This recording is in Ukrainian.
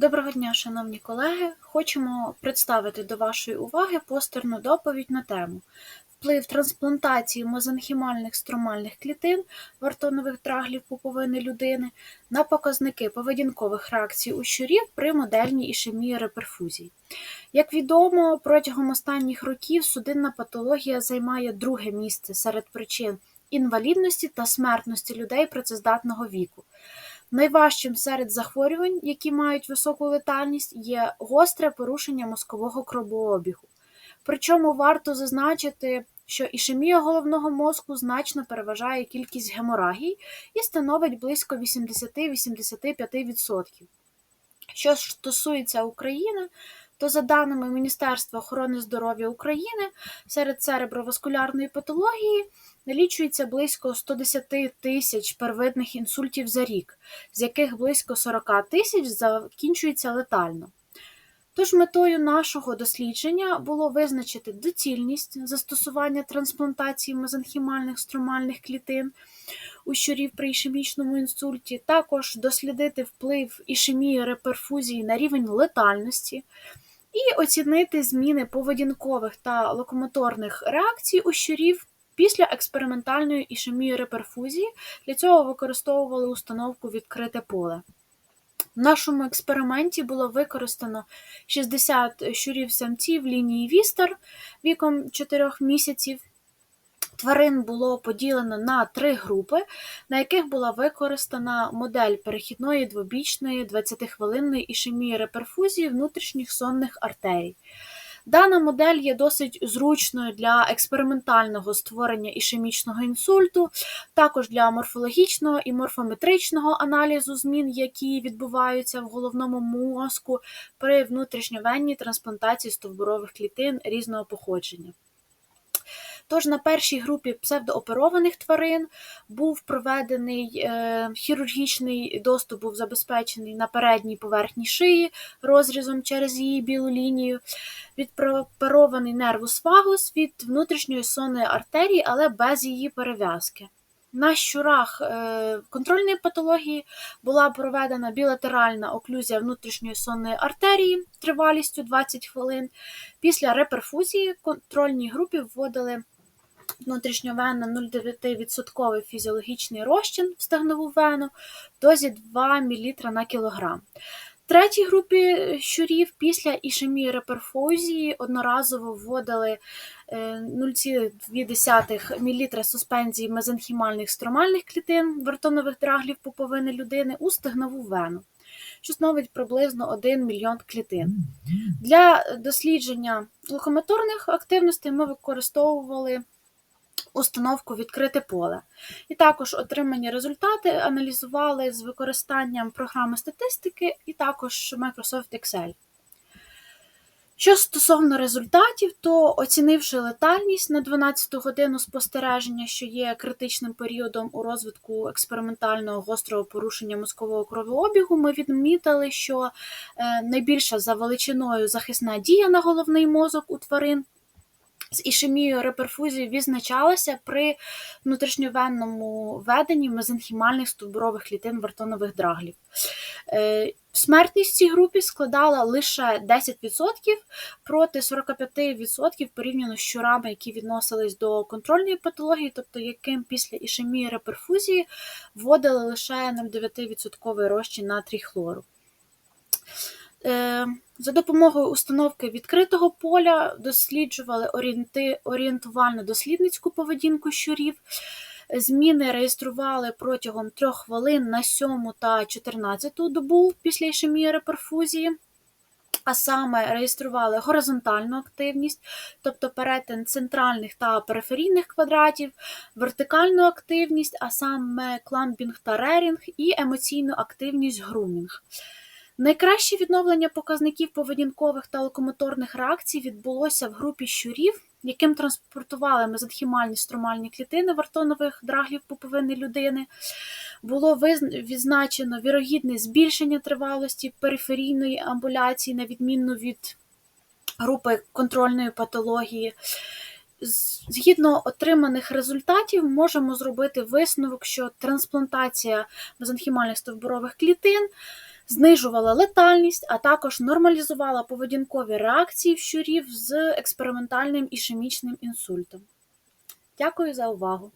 Доброго дня, шановні колеги! Хочемо представити до вашої уваги постерну доповідь на тему Вплив трансплантації мезенхімальних стромальних клітин вартонових траглів пуповини людини на показники поведінкових реакцій у щурів при модельній ішемії реперфузії. Як відомо, протягом останніх років судинна патологія займає друге місце серед причин інвалідності та смертності людей працездатного віку. Найважчим серед захворювань, які мають високу летальність, є гостре порушення мозкового кровообігу. Причому варто зазначити, що ішемія головного мозку значно переважає кількість геморагій і становить близько 80-85%. Що стосується України, то за даними Міністерства охорони здоров'я України, серед цереброваскулярної патології налічується близько 110 тисяч первинних інсультів за рік, з яких близько 40 тисяч закінчується летально. Тож метою нашого дослідження було визначити доцільність застосування трансплантації мезенхімальних струмальних клітин у щурів при ішемічному інсульті, також дослідити вплив ішемії реперфузії на рівень летальності, і оцінити зміни поведінкових та локомоторних реакцій у щурів після експериментальної ішемії реперфузії. Для цього використовували установку відкрите поле. В нашому експерименті було використано 60 щурів самців лінії Вістер віком 4 місяців. Тварин було поділено на три групи, на яких була використана модель перехідної двобічної 20-хвилинної ішемії реперфузії внутрішніх сонних артерій. Дана модель є досить зручною для експериментального створення ішемічного інсульту, також для морфологічного і морфометричного аналізу змін, які відбуваються в головному мозку при внутрішньовенній трансплантації стовбурових клітин різного походження. Тож на першій групі псевдооперованих тварин був проведений е, хірургічний доступ був забезпечений на передній поверхні шиї розрізом через її білу лінію, відпрооперований нервус вагус від внутрішньої сонної артерії, але без її перев'язки. На щурах е, контрольної патології була проведена білатеральна оклюзія внутрішньої сонної артерії тривалістю 20 хвилин. Після реперфузії контрольній групі вводили внутрішньовенно 0,9% фізіологічний розчин в стегнову вену в дозі 2 мл на кілограм. В третій групі щурів після ішемії реперфузії одноразово вводили 0,2 мл суспензії мезенхімальних стромальних клітин вертонових драглів пуповини людини у стегнову вену, що становить приблизно 1 мільйон клітин. Для дослідження локомоторних активностей ми використовували установку відкрите поле. І також отримані результати аналізували з використанням програми статистики і також Microsoft Excel. Що стосовно результатів, то оцінивши летальність на 12-ту годину спостереження, що є критичним періодом у розвитку експериментального гострого порушення мозкового кровообігу, ми відмітили, що е, найбільша за величиною захисна дія на головний мозок у тварин з ішемією реперфузії відзначалася при внутрішньовенному веденні мезенхімальних стовбурових клітин вартонових драглів. Е, смертність в цій групі складала лише 10% проти 45% порівняно з щурами, які відносились до контрольної патології, тобто яким після ішемії реперфузії вводили лише 0,9% розчин натрій хлору. Е, за допомогою установки відкритого поля досліджували орієнтувально-дослідницьку поведінку щурів. Зміни реєстрували протягом 3 хвилин на 7 та 14 добу після ішемії реперфузії. А саме реєстрували горизонтальну активність, тобто перетин центральних та периферійних квадратів, вертикальну активність, а саме кламбінг та рерінг, і емоційну активність грумінг. Найкраще відновлення показників поведінкових та локомоторних реакцій відбулося в групі щурів, яким транспортували мезенхімальні стромальні клітини вартонових драглів пуповини людини. Було відзначено вірогідне збільшення тривалості периферійної амбуляції, на відміну від групи контрольної патології. Згідно отриманих результатів, можемо зробити висновок, що трансплантація мезенхімальних стовбурових клітин знижувала летальність, а також нормалізувала поведінкові реакції щурів з експериментальним ішемічним інсультом. Дякую за увагу!